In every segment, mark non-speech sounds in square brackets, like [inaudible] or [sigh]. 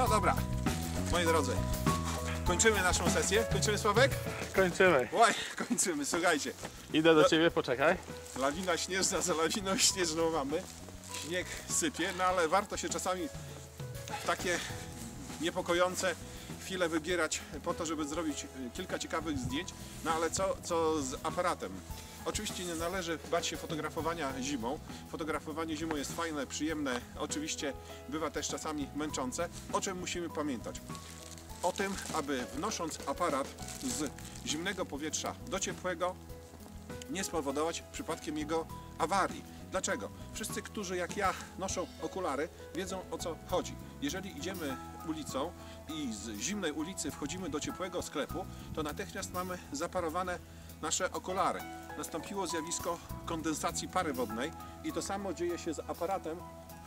No dobra, moi drodzy, kończymy naszą sesję. Kończymy Sławek? Kończymy. Oj, [laughs] kończymy, słuchajcie. Idę No. do ciebie, poczekaj. Lawina śnieżna za lawiną śnieżną mamy. Śnieg sypie, no ale warto się czasami takie niepokojące chwile wybierać po to, żeby zrobić kilka ciekawych zdjęć. No ale co, co z aparatem? Oczywiście nie należy bać się fotografowania zimą. Fotografowanie zimą jest fajne, przyjemne, oczywiście bywa też czasami męczące. O czym musimy pamiętać? O tym, aby wnosząc aparat z zimnego powietrza do ciepłego, nie spowodować przypadkiem jego awarii. Dlaczego? Wszyscy, którzy jak ja noszą okulary, wiedzą o co chodzi. Jeżeli idziemy ulicą i z zimnej ulicy wchodzimy do ciepłego sklepu, to natychmiast mamy zaparowane nasze okulary. Nastąpiło zjawisko kondensacji pary wodnej i to samo dzieje się z aparatem,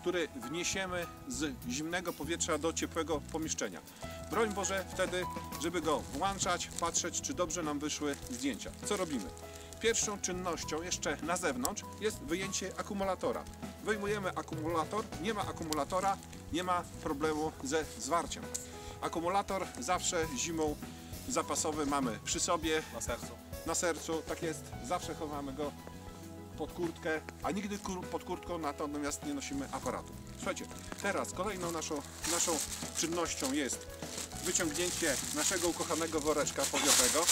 który wniesiemy z zimnego powietrza do ciepłego pomieszczenia. Broń Boże wtedy, żeby go włączać, patrzeć, czy dobrze nam wyszły zdjęcia. Co robimy? Pierwszą czynnością jeszcze na zewnątrz jest wyjęcie akumulatora. Wyjmujemy akumulator, nie ma akumulatora, nie ma problemu ze zwarciem. Akumulator zawsze zimą zapasowy mamy przy sobie, Na sercu. Na sercu, tak jest, zawsze chowamy go pod kurtkę, a nigdy kur- pod kurtką natomiast nie nosimy aparatu. Słuchajcie, teraz kolejną naszą, naszą czynnością jest wyciągnięcie naszego ukochanego woreczka powiowego.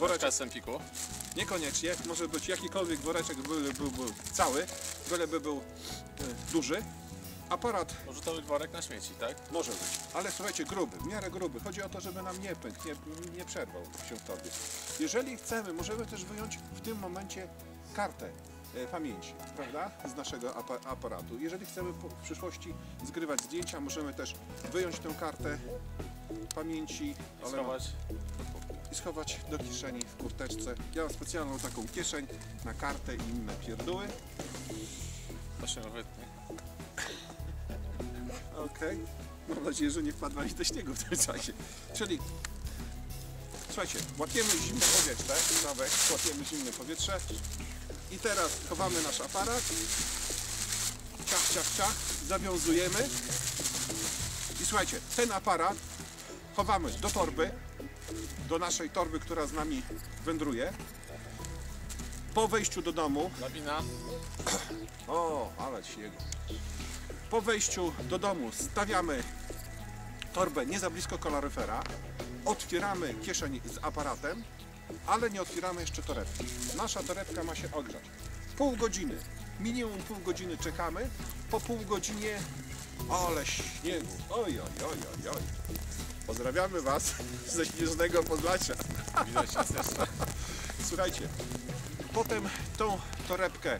Woreczka z Empiku. Niekoniecznie, może być jakikolwiek woreczek, byle był, był cały, byleby był e, duży. Aparat Może to być worek na śmieci, tak? może być, ale słuchajcie, gruby, w miarę gruby. Chodzi o to, żeby nam nie pękł, nie, nie przerwał się w torbie. Jeżeli chcemy, możemy też wyjąć w tym momencie kartę e, pamięci, prawda, z naszego apa- aparatu. Jeżeli chcemy w przyszłości zgrywać zdjęcia, możemy też wyjąć tę kartę pamięci, I schować. i schować do kieszeni w kurteczce. Ja mam specjalną taką kieszeń na kartę i inne pierdoły. To się wytnie. Okej. Mam nadzieję, że nie wpadła do śniegu w tym czasie. Czyli słuchajcie, łapiemy zimne powietrze, Sławek, łapiemy zimne powietrze i teraz chowamy nasz aparat. Ciach, ciach, ciach, zawiązujemy i słuchajcie, ten aparat chowamy do torby, do naszej torby, która z nami wędruje. Po wejściu do domu Lawina. o, ale śniegu. Po wejściu do domu stawiamy torbę nie za blisko kaloryfera, otwieramy kieszeń z aparatem, ale nie otwieramy jeszcze torebki. Nasza torebka ma się ogrzać. Pół godziny, minimum pół godziny czekamy, po pół godzinie, ale śniegu, oj, oj, oj, oj, oj. Pozdrawiamy Was [laughs] ze śnieżnego Podlasia. Widać nas jeszcze. Słuchajcie, potem tą torebkę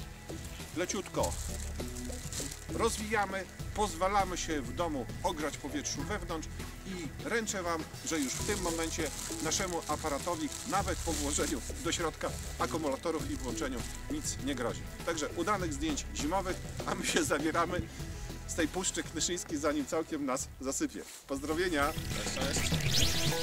leciutko rozwijamy, pozwalamy się w domu ogrzać powietrzu wewnątrz i ręczę Wam, że już w tym momencie naszemu aparatowi, nawet po włożeniu do środka akumulatorów i włączeniu, nic nie grozi. Także udanych zdjęć zimowych, a my się zabieramy z tej puszczy Knyszyńskiej, zanim całkiem nas zasypie. Pozdrowienia! Cześć, cześć.